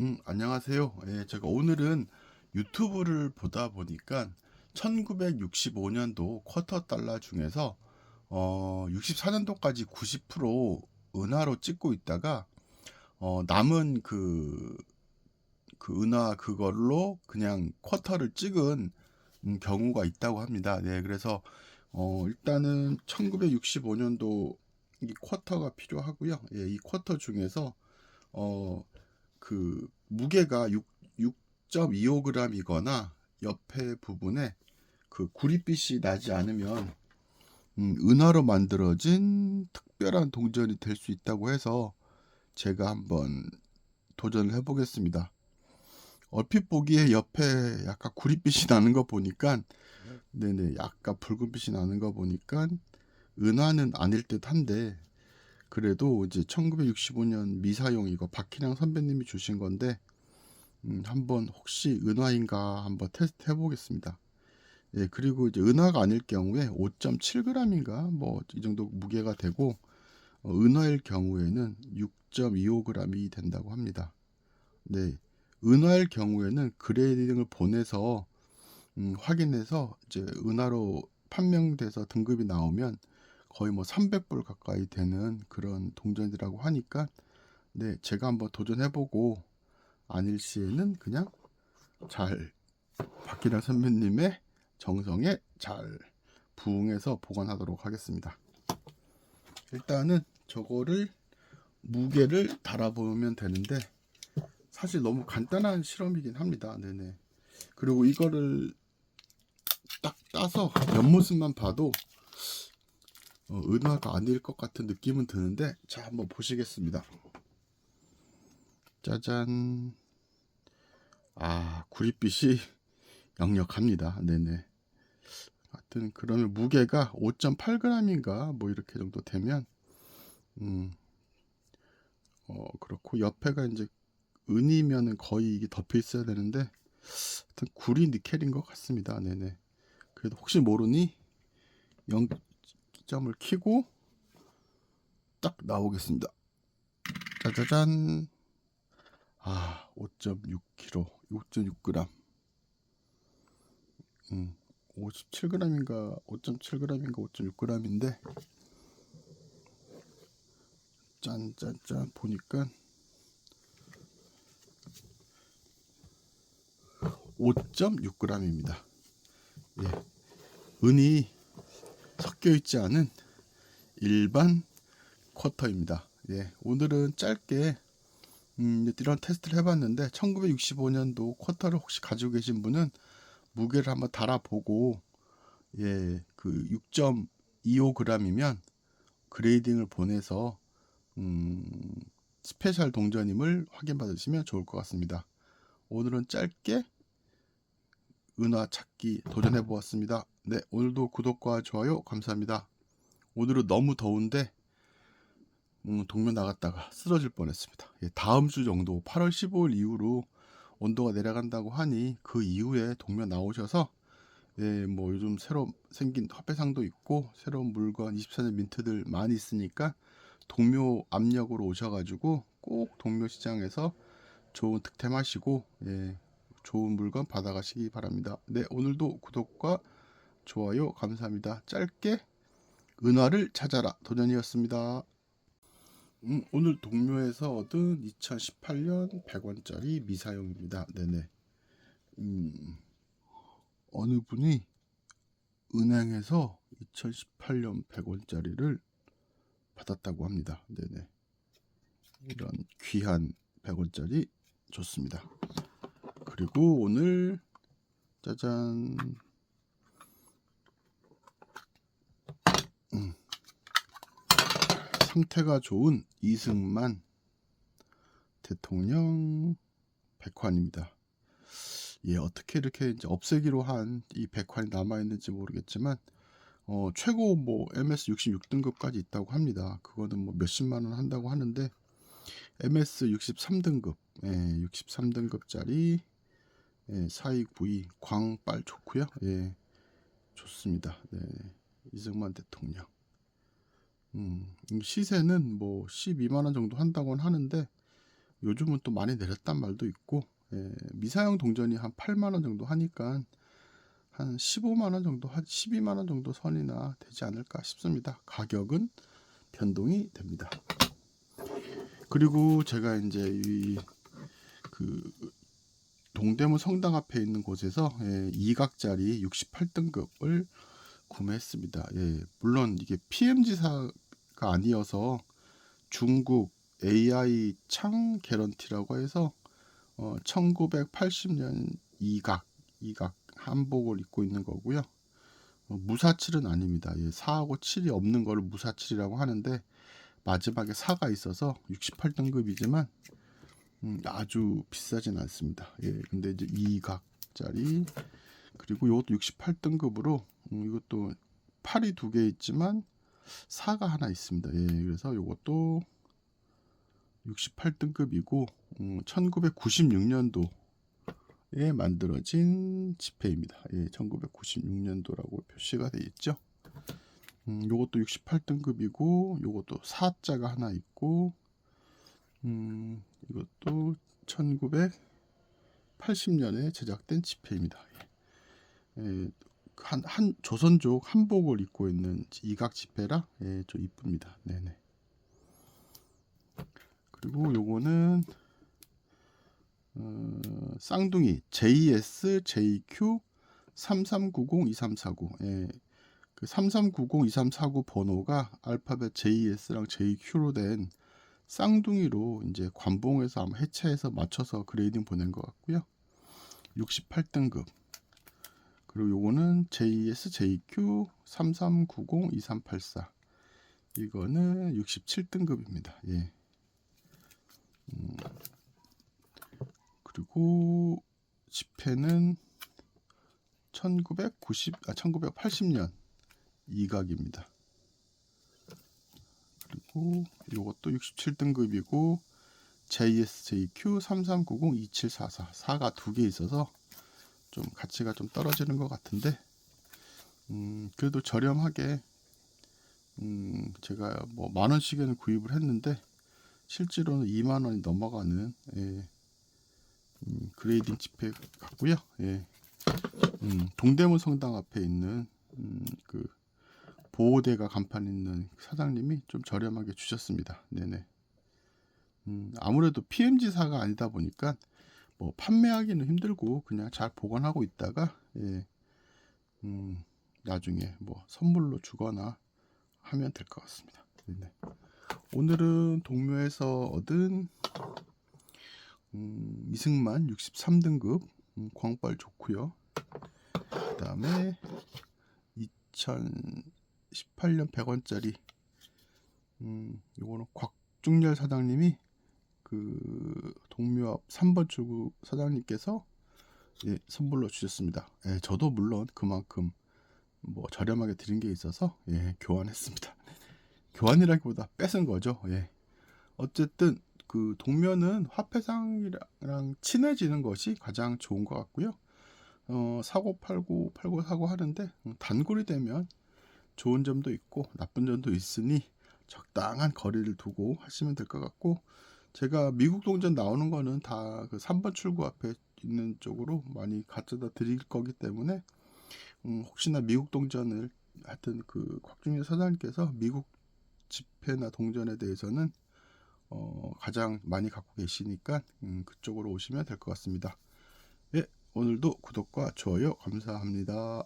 음, 안녕하세요. 예, 제가 오늘은 유튜브를 보다 보니까 1965년도 쿼터 달러 중에서 어, 64년도까지 90% 은하로 찍고 있다가 어, 남은 그, 그 은하 그걸로 그냥 쿼터를 찍은 음, 경우가 있다고 합니다. 네, 그래서 어, 일단은 1965년도 이 쿼터가 필요하고요. 예, 이 쿼터 중에서 어, 그 무게가 6, 6.25g이거나 옆에 부분에 그 구릿빛이 나지 않으면 음, 은하로 만들어진 특별한 동전이 될 수 있다고 해서 제가 한번 도전을 해보겠습니다. 얼핏 보기에 옆에 약간 구릿빛이 나는 거 보니까 네네 약간 붉은빛이 나는 거 보니까 은하는 아닐 듯한데 그래도 이제 1965년 미사용 이거 박희량 선배님이 주신 건데 음, 한번 혹시 은하인가 한번 테스트 해보겠습니다. 예, 그리고 이제 은하가 아닐 경우에 5.7g인가 뭐 이 정도 무게가 되고 어, 은하일 경우에는 6.25g이 된다고 합니다. 네, 은하일 경우에는 그레이딩을 보내서 음, 확인해서 이제 은하로 판명돼서 등급이 나오면 거의 뭐 300불 가까이 되는 그런 동전이라고 하니까 네 제가 한번 도전해보고 아닐 시에는 그냥 잘 박기란 선배님의 정성에 잘 부응해서 보관하도록 하겠습니다. 일단은 저거를 무게를 달아보면 되는데 사실 너무 간단한 실험이긴 합니다. 네네. 그리고 이거를 딱 따서 옆모습만 봐도 어, 은화가 아닐 것 같은 느낌은 드는데 자 한번 보시겠습니다. 짜잔. 아 구릿빛이 역력합니다. 네네. 하여튼 그러면 무게가 5.8g인가 뭐 이렇게 정도 되면 음. 어 그렇고 옆에가 이제 은이면은 거의 이게 덮여 있어야 되는데 하여튼 구리 니켈인 것 같습니다. 네네. 그래도 혹시 모르니 0 점을 키고 딱 나오겠습니다. 짜자잔. 아, 5.6kg, 5.6g. 음, 57g인가, 5.7g인가, 5.6g인데, 짠짠짠 보니까 5.6g입니다. 예. 은이 섞여 있지 않은 일반 쿼터입니다. 예. 오늘은 짧게 음, 이런 테스트를 해봤는데 1965년도 쿼터를 혹시 가지고 계신 분은 무게를 한번 달아보고 예, 그 6.25g이면 그레이딩을 보내서 음, 스페셜 동전임을 확인받으시면 좋을 것 같습니다. 오늘은 짧게 은화 찾기 도전해 보았습니다. 네, 오늘도 구독과 좋아요 감사합니다. 오늘은 너무 더운데 음, 동면 나갔다가 쓰러질 뻔했습니다. 예, 다음 주 정도 8월 15일 이후로 온도가 내려간다고 하니 그 이후에 동면 나오셔서 예, 뭐 요즘 새로 생긴 화폐상도 있고 새로운 물건 24년 민트들 많이 있으니까 동묘 압력으로 오셔가지고 꼭 동묘 시장에서 좋은 득템하시고 예, 좋은 물건 받아가시기 바랍니다. 네, 오늘도 구독과 좋아요 감사합니다. 짧게 은화를 찾아라 도전이었습니다. 음, 오늘 동묘에서 얻은 2018년 100원짜리 미사용입니다. 네네. 음, 어느 분이 은행에서 2018년 100원짜리를 받았다고 합니다. 네네. 이런 귀한 100원짜리 좋습니다. 그리고 오늘 짜잔 상태가 좋은 이승만 대통령 백환입니다. 예, 어떻게 이렇게 이제 없애기로 한 이 백환이 남아 있는지 모르겠지만 어, 최고 뭐 MS 66등급까지 있다고 합니다. 그거는 뭐 몇십만 원 한다고 하는데 MS 63등급, 예, 63등급짜리 예, 4292 광빨 좋고요. 예, 좋습니다. 네, 이승만 대통령. 음, 이 시세는 뭐 12만 원 정도 한다고는 하는데 요즘은 또 많이 내렸단 말도 있고 예, 미사용 동전이 한 8만 원 정도 하니까 한 15만 원 정도 한 12만 원 정도 선이나 되지 않을까 싶습니다. 가격은 변동이 됩니다. 그리고 제가 이제 이 그 동대문 성당 앞에 있는 곳에서 예, 2각짜리 68등급을 구매했습니다. 예, 물론 이게 PM지사가 아니어서 중국 AI 창 개런티라고 해서 어, 1980년 2각 2각 한복을 입고 있는 거고요. 어, 무사칠은 아닙니다. 예, 4하고 7이 없는 거를 무사칠이라고 하는데 마지막에 4가 있어서 68등급이지만 음, 아주 비싸진 않습니다. 예, 근데 이제 2각짜리 그리고 이것도 68등급으로 음, 이것도 팔이 두 개 있지만 4가 하나 있습니다. 예, 그래서 이것도 68등급이고 음, 1996년도에 만들어진 지폐입니다. 예, 1996년도라고 표시가 되어 있죠. 음, 요것도 68등급이고 요것도 4자가 하나 있고 음, 이것도 1980년에 제작된 지폐입니다. 예, 한, 한 조선족 한복을 입고 있는 이각 지폐라 예, 좀 이쁩니다. 네네. 그리고 요거는 어, 쌍둥이 JS JQ 3390-2349 예, 그 3390-2349 번호가 알파벳 JS랑 JQ로 된 쌍둥이로 이제 관봉에서 아마 해체해서 맞춰서 그레이딩 보낸 것 같고요. 68등급. 그리고 요거는 JS JQ 3390 2384. 이거는 67등급입니다. 예. 음, 그리고 지폐는 1990, 아, 1980년 이각입니다. 그리고 이것도 67등급이고 JSJQ 3390 2744 4가 두 개 있어서 좀 가치가 좀 떨어지는 것 같은데 음, 그래도 저렴하게 음, 제가 뭐 만 원씩에는 구입을 했는데 실제로는 2만 원이 넘어가는 예, 음, 그레이딩 지폐 같고요. 예. 음, 동대문 성당 앞에 있는 음, 그 보호대가 간판 있는 사장님이 좀 저렴하게 주셨습니다. 네네. 음, 아무래도 PM지사가 아니다 보니까 뭐 판매하기는 힘들고 그냥 잘 보관하고 있다가 예, 음, 나중에 뭐 선물로 주거나 하면 될 것 같습니다. 네네. 오늘은 동묘에서 얻은 음, 이승만 63등급 음, 광빨 좋고요. 그 다음에 2018년 100원짜리 음, 요거는 곽중렬 사장님이 그 동묘 앞 3번 출구 사장님께서 예, 선물로 주셨습니다. 예, 저도 물론 그만큼 뭐 저렴하게 드린 게 있어서 예, 교환했습니다. 교환이라기보다 뺏은 거죠. 예. 어쨌든 그 동면은 화폐상이랑 친해지는 것이 가장 좋은 것 같고요. 어, 사고 팔고 팔고 사고 하는데 음, 단골이 되면 좋은 점도 있고 나쁜 점도 있으니 적당한 거리를 두고 하시면 될 것 같고 제가 미국 동전 나오는 거는 다 그 3번 출구 앞에 있는 쪽으로 많이 가져다 드릴 거기 때문에 음, 혹시나 미국 동전을 하여튼 그 곽중일 사장님께서 미국 지폐나 동전에 대해서는 어, 가장 많이 갖고 계시니까 음, 그쪽으로 오시면 될 것 같습니다. 예, 오늘도 구독과 좋아요 감사합니다.